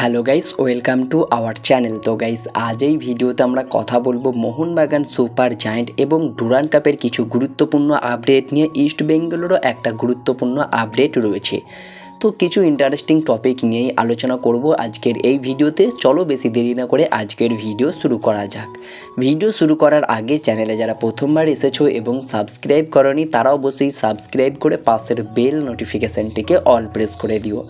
Hello guys, welcome to our channel. তো guys, আজ এই ভিডিওতে আমরা কথা বলব মোহনবাগান সুপার জায়েন্ট এবং ডুরান কাপের কিছু গুরুত্বপূর্ণ আপডেট নিয়ে ইস্ট বেঙ্গলেরও একটা গুরুত্বপূর্ণ আপডেট রয়েছে। তো কিছু ইন্টারেস্টিং টপিক নিয়েই আলোচনা করব আজকের এই ভিডিওতে। চলো বেশি দেরি না করে আজকের ভিডিও শুরু করা যাক। ভিডিও শুরু করার আগে চ্যানেলে যারা প্রথমবার এসেছ এবং সাবস্ক্রাইব করনি, তারা অবশ্যই সাবস্ক্রাইব করে পাশের বেল নোটিফিকেশানটিকে অল প্রেস করে দিও।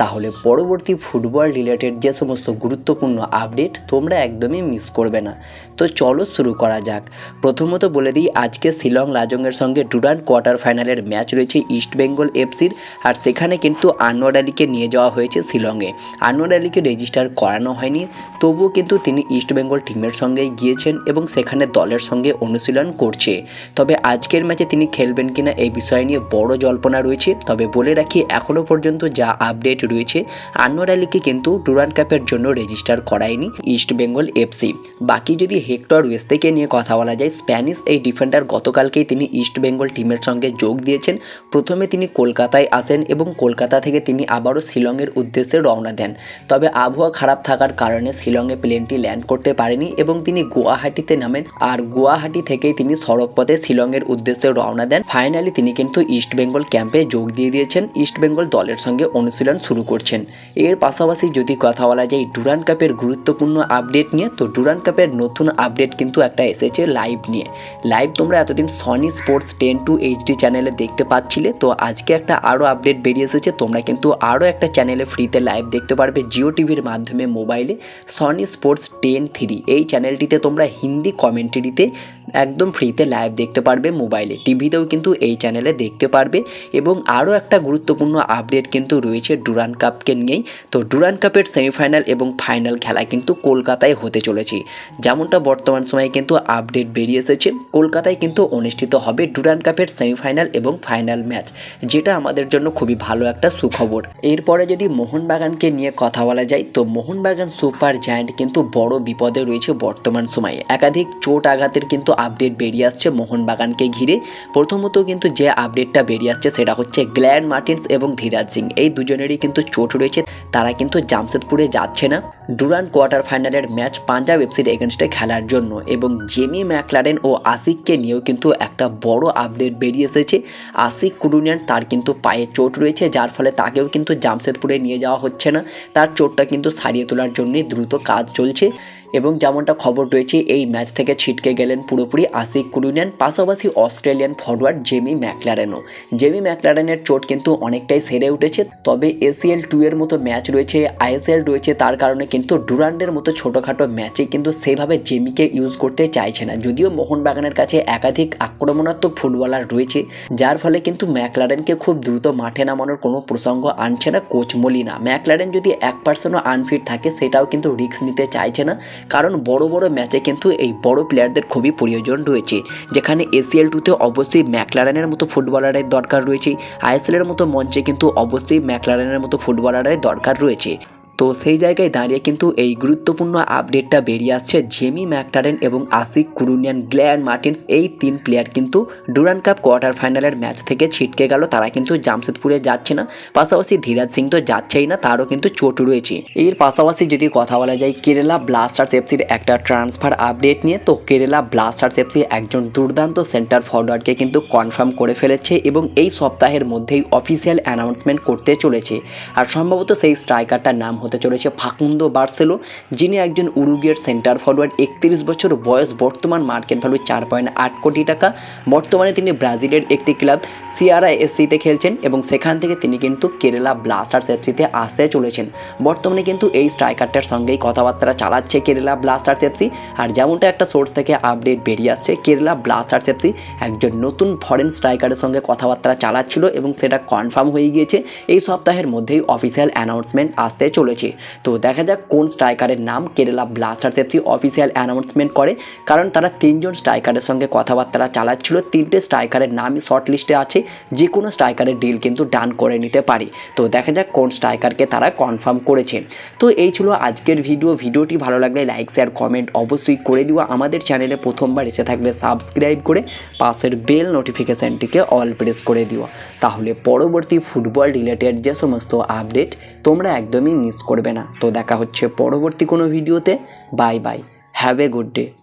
তাহলে পরবর্তী ফুটবল রিলেটেড যে সমস্ত গুরুত্বপূর্ণ আপডেট তোমরা একদমই মিস করবে না। তো চলো শুরু করা যাক। প্রথমত বলে দিই, আজকে শিলং লাজংয়ের সঙ্গে ডুরান কোয়ার্টার ফাইনালের ম্যাচ রয়েছে ইস্ট বেঙ্গল এফসির আর সেখানে কিন্তু আনোয়ার আলীকে নিয়ে যাওয়া হয়েছে শিলংয়ে। আনোয়ার আলীকে রেজিস্টার করানো হয়নি, তবুও কিন্তু তিনি ইস্টবেঙ্গল টিমের সঙ্গেই গিয়েছেন এবং সেখানে দলের সঙ্গে অনুশীলন করছে। তবে আজকের ম্যাচে তিনি খেলবেন কিনা এই বিষয় নিয়ে বড় জল্পনা রয়েছে। তবে বলে রাখি এখনও পর্যন্ত যা আপডেট রয়েছে, আনোয়ার আলীকে কিন্তু ডুরান কাপের জন্য রেজিস্টার করায়নি ইস্টবেঙ্গল এফসি বাকি যদি হেক্টর ওয়েস্তেকে নিয়ে কথা বলা যায় স্প্যানিশ এই ডিফেন্ডার গতকালকেই তিনি ইস্টবেঙ্গল টিমের সঙ্গে যোগ দিয়েছেন। প্রথমে তিনি কলকাতায় আসেন এবং কলকাতা থেকে তিনি আবারও শিলংয়ের উদ্দেশ্যে রওনা দেন। তবে আবহাওয়া খারাপ থাকার কারণে শিলংয়ে প্লেনটি ল্যান্ড করতে পারেনি এবং তিনি গুয়াহাটিতে নামেন আর গুয়াহাটি থেকেই তিনি সড়ক পথে শিলংয়ের উদ্দেশ্যে রওনা দেন। ফাইনালি তিনি কিন্তু ইস্ট বেঙ্গল ক্যাম্পে যোগ দিয়ে দিয়েছেন। ইস্ট বেঙ্গল দলের সঙ্গে অনুশীলন শুরু করছেন। এর পাশাপাশি যদি কথা বলা যায় ডুরান কাপের গুরুত্বপূর্ণ আপডেট নিয়ে, তো ডুরান কাপের নতুন আপডেট কিন্তু একটা এসেছে লাইভ নিয়ে। লাইভ তোমরা এতদিন Sony sports ten two HD চ্যানেলে দেখতে পাচ্ছিলে, তো আজকে একটা আরও আপডেট বেরিয়ে এসেছে, তোমরা কিন্তু আরও একটা চ্যানেলে ফ্রিতে লাইভ দেখতে পারবে জিও টিভির মাধ্যমে মোবাইলে সনি স্পোর্টস টেন থ্রি এই চ্যানেলটিতে তোমরা হিন্দি কমেন্টারিতে একদম ফ্রিতে লাইভ দেখতে পারবে মোবাইলে টিভিতেও কিন্তু এই চ্যানেলে দেখতে পারবে এবং আরও একটা গুরুত্বপূর্ণ আপডেট কিন্তু রয়েছে ডুরান কাপকে নিয়েই। তো ডুরান কাপের সেমিফাইনাল এবং ফাইনাল খেলা কিন্তু কলকাতায় হতে চলেছে। যেমনটা বর্তমান সময়ে কিন্তু আপডেট বেরিয়ে এসেছে, কলকাতায় কিন্তু অনুষ্ঠিত হবে ডুরান কাপের সেমিফাইনাল এবং ফাইনাল ম্যাচ যেটা আমাদের জন্য খুবই ভালো একটা সুখবর। এরপরে যদি মোহনবাগানকে নিয়ে কথা বলা যায়, তো মোহনবাগান সুপার জায়ান্ট কিন্তু বড় বিপদে রয়েছে বর্তমান সময়ে। একাধিক চোট আঘাতের কিন্তু আপডেট বেরিয়ে আসছে মোহনবাগানকে ঘিরে। প্রথমত কিন্তু যে আপডেটটা বেরিয়ে আসছে সেটা হচ্ছে গ্ল্যান মার্টিন্স এবং ধীরাজ সিং। এই দুজনেরই কিন্তু চোট রয়েছে, তারা কিন্তু জামশেদপুরে যাচ্ছে না। ডুরান কোয়ার্টার ফাইনালের ম্যাচ পাঞ্জাব এফসির এগেনস্টে খেলার জন্য এবং জেমি ম্যাকলারেন ও আশিককে নিয়েও কিন্তু একটা বড় আপডেট বেরিয়ে এসেছে। আশিক কুরুনিয়ান তার কিন্তু পায়ে চোট রয়েছে, যার ফলে তাকেও কিন্তু জামশেদপুরে নিয়ে যাওয়া হচ্ছে না। তার চোটটা কিন্তু সারিয়ে তোলার জন্যই দ্রুত কাজ চলছে। এবং যেমনটা খবর রয়েছে, এই ম্যাচ থেকে ছিটকে গেলেন পুরোপুরি আশিক কুরুনিয়ান, পাশাপাশি অস্ট্রেলিয়ান ফরওয়ার্ড জেমি ম্যাকলারেনও। জেমি ম্যাকলারেনের চোট কিন্তু অনেকটাই সেরে উঠেছে, তবে এসিএল টু এর মতো ম্যাচ রয়েছে আইএসএল রয়েছে, তার কারণে কিন্তু ডুরান্ডের মতো ছোটোখাটো ম্যাচে কিন্তু সেভাবে জেমিকে ইউজ করতে চাইছে না। যদিও মোহনবাগানের কাছে একাধিক আক্রমণাত্মক ফুটবলার রয়েছে, যার ফলে কিন্তু ম্যাকলারেনকে খুব দ্রুত মাঠে নামানোর কোনো প্রসঙ্গ আনছে না কোচ মলিনা। ম্যাকলারেন যদি এক পার্সেন্টও আনফিট থাকে, সেটাও কিন্তু রিস্ক নিতে চাইছে না। কারণ বড় বড় ম্যাচে কিন্তু এই বড় প্লেয়ারদের খুবই প্রয়োজন রয়েছে। যেখানে এসিএল টুতে অবশ্যই ম্যাকলারেনের মতো ফুটবলারের দরকার রয়েছে। আইএসএলের মতো মঞ্চে কিন্তু অবশ্যই ম্যাকলারেনের মতো ফুটবলারের দরকার রয়েছে। তো সেই জায়গায় দাঁড়িয়ে কিন্তু এই গুরুত্বপূর্ণ আপডেটটা বেরিয়ে আসছে জেমি ম্যাকটারেন এবং আশিক কুরুনিয়ান গ্ল্যান মার্টিন্স এই তিন প্লেয়ার কিন্তু ডুরান কাপ কোয়ার্টার ফাইনালের ম্যাচ থেকে ছিটকে গেল। তারা কিন্তু জামশেদপুরে যাচ্ছে না। পাশাপাশি ধীরাজ সিং তো যাচ্ছেই না, তারও কিন্তু চোট রয়েছে। এর পাশাপাশি যদি কথা বলা যায় কেরালা ব্লাস্টার্স এফসির একটা ট্রান্সফার আপডেট নিয়ে, তো কেরালা ব্লাস্টার্স এফসি একজন দুর্দান্ত সেন্টার ফরওয়ার্ডকে কিন্তু কনফার্ম করে ফেলেছে এবং এই সপ্তাহের মধ্যেই অফিসিয়াল অ্যানাউন্সমেন্ট করতে চলেছে। আর সম্ভবত সেই স্ট্রাইকারটার নাম হতে চলেছে ফাকুন্দো বার্সেলো, যিনি একজন উরুগিয়ার সেন্টার ফরওয়ার্ড একত্রিশ বছর বয়স, বর্তমান মার্কেট ভ্যালু চার পয়েন্ট আট কোটি টাকা। বর্তমানে তিনি ব্রাজিলের একটি ক্লাব সিআরআ এসসিতে খেলছেন এবং সেখান থেকে তিনি কিন্তু কেরালা ব্লাস্টার্স এফসিতে আসতে চলেছেন। বর্তমানে কিন্তু এই স্ট্রাইকারটার সঙ্গেই কথাবার্তা চালাচ্ছে কেরালা ব্লাস্টার্স এফসি। আর যেমনটা একটা সোর্স থেকে আপডেট বেরিয়ে আসছে, কেরালা ব্লাস্টার্স এফসি একজন নতুন ফরেন স্ট্রাইকারের সঙ্গে কথাবার্তা চালাচ্ছিল এবং সেটা কনফার্ম হয়ে গিয়েছে। এই সপ্তাহের মধ্যেই অফিসিয়াল অ্যানাউন্সমেন্ট আসতে চলেছে। তো দেখা যাক কোন স্ট্রাইকারের নাম Kerala Blasters FC official announcement করে। কারণ তারা তিনজন স্ট্রাইকারের সঙ্গে কথাবার্তা চালাচ্ছিল। তিনটে স্ট্রাইকারের নামই শর্ট লিস্টে আছে। যে কোনো স্ট্রাইকারের ডিল কিন্তু ডান করে নিতে পারে। তো দেখা যাক কোন স্ট্রাইকারকে তারা কনফার্ম করেছে। তো এই ছিল আজকের ভিডিও। ভিডিওটি ভালো লাগলে লাইক, শেয়ার, কমেন্ট অবশ্যই করে দিও। আমাদের চ্যানেলে প্রথমবার এসে থাকলে সাবস্ক্রাইব করে পাশের বেল নোটিফিকেশানটিকে অল প্রেস করে দিও। তাহলে পরবর্তী ফুটবল রিলেটেড যে সমস্ত আপডেট তোমরা একদমই মিস করবে না। তো দেখা হচ্ছে পরবর্তী কোনো ভিডিওতে। Bye bye. Have a good day